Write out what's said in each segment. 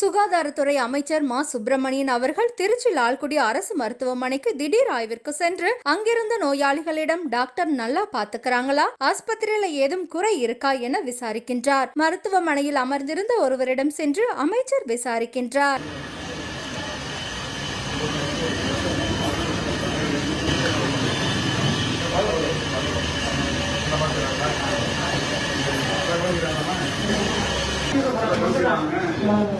சுகாதாரத்துறை அமைச்சர் மா. சுப்பிரமணியன் அவர்கள் திருச்சி லால்குடி அரசு மருத்துவமனைக்கு திடீர் ஆய்விற்கு சென்று அங்கிருந்த நோயாளிகளிடம் டாக்டர் நல்லா பாத்துக்கிறாங்களா ஆஸ்பத்திரியில ஏதும் குறை இருக்கா என விசாரிக்கின்றார். மருத்துவமனையில் அமர்ந்திருந்த ஒருவரிடம் சென்று அமைச்சர் விசாரிக்கின்றார். Mano,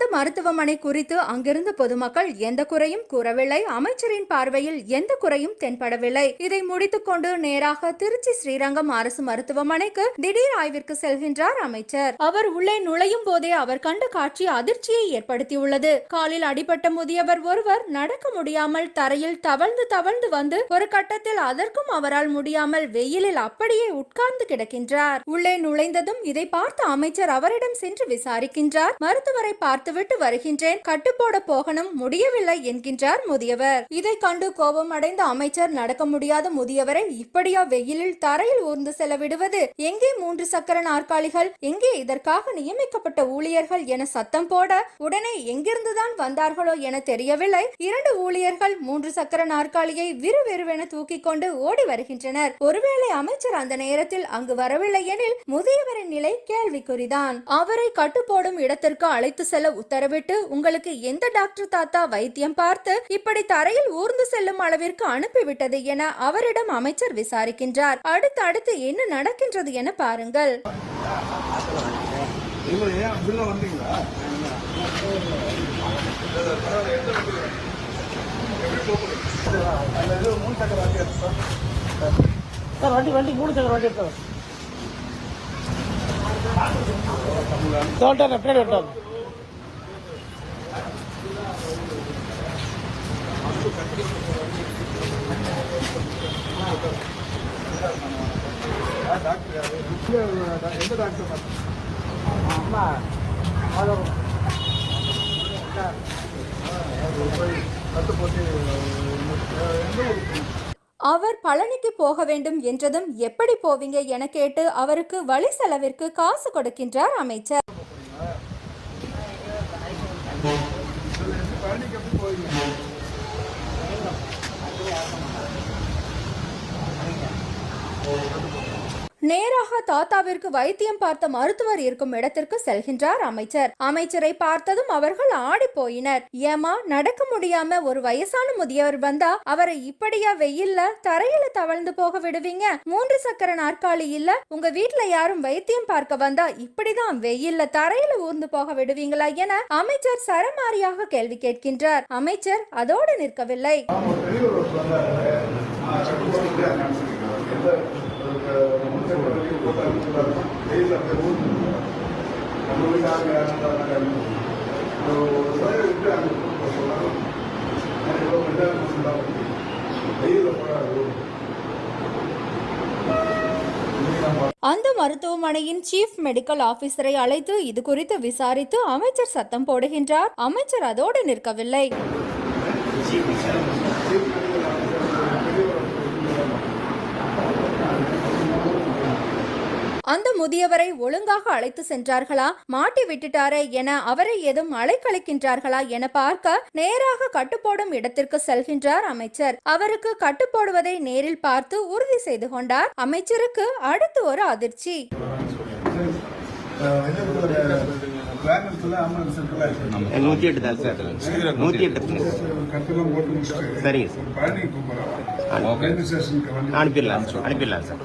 அந்த மருத்துவமனை குறித்து அங்கிருந்த பொதுமக்கள் எந்த குறையும் கூறவில்லை. அமைச்சரின் பார்வையில் எந்த குறையும் தென்படவில்லை. இதை முடித்துக்கொண்டு நேராக திருச்சி ஸ்ரீரங்கம் அரசு மருத்துவமனைக்கு திடீர் ஆய்விற்கு செல்கின்றார் அமைச்சர். அவர் உள்ளே நுழையும் போதே அவர் கண்ட காட்சி அதிர்ச்சியை ஏற்படுத்தியுள்ளது. காலில் அடிபட்ட முதியவர் ஒருவர் நடக்க முடியாமல் தரையில் தவழ்ந்து தவழ்ந்து வந்து ஒரு கட்டத்தில் அதற்கும் அவரால் முடியாமல் வெயிலில் அப்படியே உட்கார்ந்து கிடக்கின்றார். உள்ளே நுழைந்ததும் இதை பார்த்த அமைச்சர் அவரிடம் சென்று விசாரிக்கின்றார். மருத்துவரை பார்த்து பார்த்துவிட்டு வருகின்றேன். கட்டுப்போட போகணும் முடியவில்லை என்கின்றார் முதியவர். இதை கண்டு கோபம் அடைந்த அமைச்சர் நடக்க முடியாத முதியவரை இப்படியா வெயிலில் தரையில் ஊர்ந்து செல்ல விடுவது? எங்கே மூன்று சக்கர நாற்காலிகள்? எங்கே இதற்காக நியமிக்கப்பட்ட ஊழியர்கள் என சத்தம் போட? உடனே எங்கிருந்துதான் வந்தார்களோ என தெரியவில்லை. இரண்டு ஊழியர்கள் மூன்று சக்கர நாற்காலியை விறுவிறுவென தூக்கிக் கொண்டு ஓடி வருகின்றனர். ஒருவேளை அமைச்சர் அந்த நேரத்தில் அங்கு வரவில்லை எனில் முதியவரின் நிலை கேள்விக்குறிதான். அவரை கட்டுப்போடும் இடத்திற்கு அழைத்து செல்ல உத்தரவிட்டு உங்களுக்கு எந்த டாக்டர் தாத்தா வைத்தியம் பார்த்து இப்படி தரையில் ஊர்ந்து செல்லும் அளவிற்கு அனுப்பிவிட்டது என அவரிடம் அமைச்சர் விசாரிக்கின்றார். அடுத்து அடுத்து என்ன நடக்கின்றது என பாருங்கள். வண்டி சார். வண்டி வண்டி மூணு சக்கர வண்டி எடுத்தாங்க எந்த டாக்டர் அம்மா கட்டு போட்டு எந்த ஊருக்கு அவர் பழனிக்கு போக வேண்டும் என்றதும் எப்படி போவீங்க என கேட்டு அவருக்கு வழி செலவிற்கு காசு கொடுக்கின்றார் அமைச்சர். பழனிக்கு போவீங்க? நேராக தாத்தாவிற்கு வைத்தியம் பார்த்த மருத்துவர் இருக்கும் இடத்திற்கு செல்கின்றார் அமைச்சர். அமைச்சரை பார்த்ததும் அவர்கள் ஆடி போயினர். ஏமா நடக்க முடியாம ஒரு வயசான முதியவர் வந்தா அவரை இப்படியா வெயில்ல தரையில தவழ்ந்து போக விடுவீங்க? மூன்று சக்கர நாற்காலி இல்ல உங்க வீட்ல யாரும் வைத்தியம் பார்க்க வந்தா இப்படிதான் வெயில்ல தரையில ஊர்ந்து போக விடுவீங்களா என அமைச்சர் சரமாரியாக கேள்வி கேட்கின்றார். அமைச்சர் அதோடு நிற்கவில்லை. அந்த மருத்துவமனையின் சீஃப் மெடிக்கல் ஆபீசரை அழைத்து இது குறித்து விசாரித்து அமைச்சர் சத்தம் போடுகின்றார். அமைச்சர் அதோடு நிற்கவில்லை. அந்த முதியவரை ஒழுங்காக அழைத்து சென்றார்களா? மாட்டி விட்டுட்டாரே என அவரை ஏதும் அலைக்கழிக்கின்றார்களா என பார்க்க நேராக கட்டுப்போடும் இடத்திற்கு செல்கின்றார் அமைச்சர். அவருக்கு கட்டுப்போடுவதை நேரில் பார்த்து உறுதி செய்து கொண்டார். அமைச்சருக்கு அடுத்து ஒரு அதிர்ச்சி. நூற்றி எட்டு தான் சார். நூற்றி எட்டு. சரிங்க சார். அனுப்பிடலாம். அனுப்பிடலாம் சார்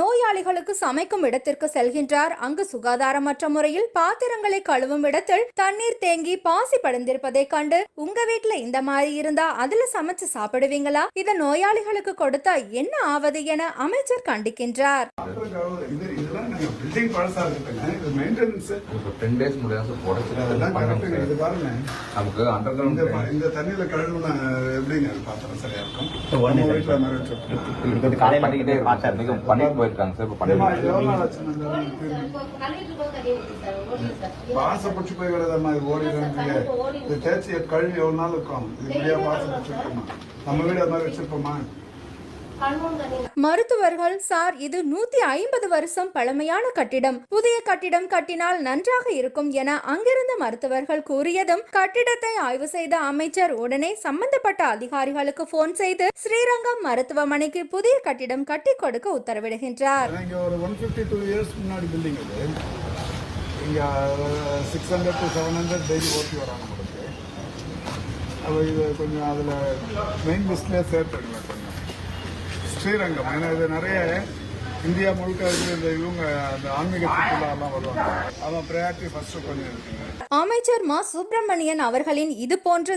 நோயாளிகளுக்கு சமைக்கும் இடத்திற்கு செல்கின்றார். அங்கு சுகாதாரமற்ற முறையில் பாத்திரங்களை கழுவும் இடத்தில் தண்ணீர் தேங்கி பாசி படைந்திருப்பதை கண்டு உங்க வீட்ல இந்த மாதிரி இருந்தா அதுல சமைச்சு சாப்பிடுவீங்களா? இத நோயாளிகளுக்கு கொடுத்தா என்ன ஆவது என அமைச்சர் கண்டிக்கின்றார். இதெல்லாம் பில்டிங் பழசா இருக்குங்க இது மெயின்டெனன்ஸ் இப்போ டென் டேஸ் முடியாது போடச்சு அதெல்லாம் கரெக்டுங்க. இது பாருங்க. நமக்கு அண்டர் இந்த கிரவுண்ட் இந்த தண்ணியில கழுவுனா எப்படிங்க அது பாத்திரம் இருக்கும்? வீட்டுல காலையில பண்ணிக்கிட்டே பண்ணிட்டு போயிருக்காங்க சார். இப்போ இந்த இது? பாசம் பிடிச்சி போய் விடாதம்மா இது ஓடிடுறீங்க இது தேய்ச்சி கழுவி எவ்வளவு நாள் இருக்கும்? இது இப்படியா பாசம் வச்சிருக்கோமா நம்ம வீடு அது மாதிரி வச்சிருப்போமா? மருத்துவர்கள் சார் இது நூத்தி ஐம்பது வருஷம் பழமையான கட்டிடம். புதிய கட்டிடம் கட்டினால் நன்றாக இருக்கும் என அங்கிருந்த மருத்துவர்கள் கூறியதும் கட்டிடத்தை ஆய்வு செய்த அமைச்சர் உடனே சம்பந்தப்பட்ட அதிகாரிகளுக்கு போன் செய்து ஸ்ரீரங்கம் மருத்துவமனைக்கு புதிய கட்டிடம் கட்டி கொடுக்க உத்தரவிடுகின்றார். இங்கே இது six hundred to seven hundred daily ஓட்டி வராங்க நம்மளுக்கு. இது கொஞ்சம் அதில் மெயின் லிஸ்ட்லேயே சேர்த்துடுங்க கொஞ்சம். ஸ்ரீரங்கம். ஏன்னா இது நிறைய இந்தியா முழுக்க இந்த இவங்க அந்த ஆன்மீக சுற்றுலாலாம் வருவாங்க. அதான் ப்ரையாரிட்டி ஃபர்ஸ்ட் கொஞ்சம் இருக்குங்க. அமைச்சர் மா. சுப்பிரமணியன் அவர்களின் இது போன்ற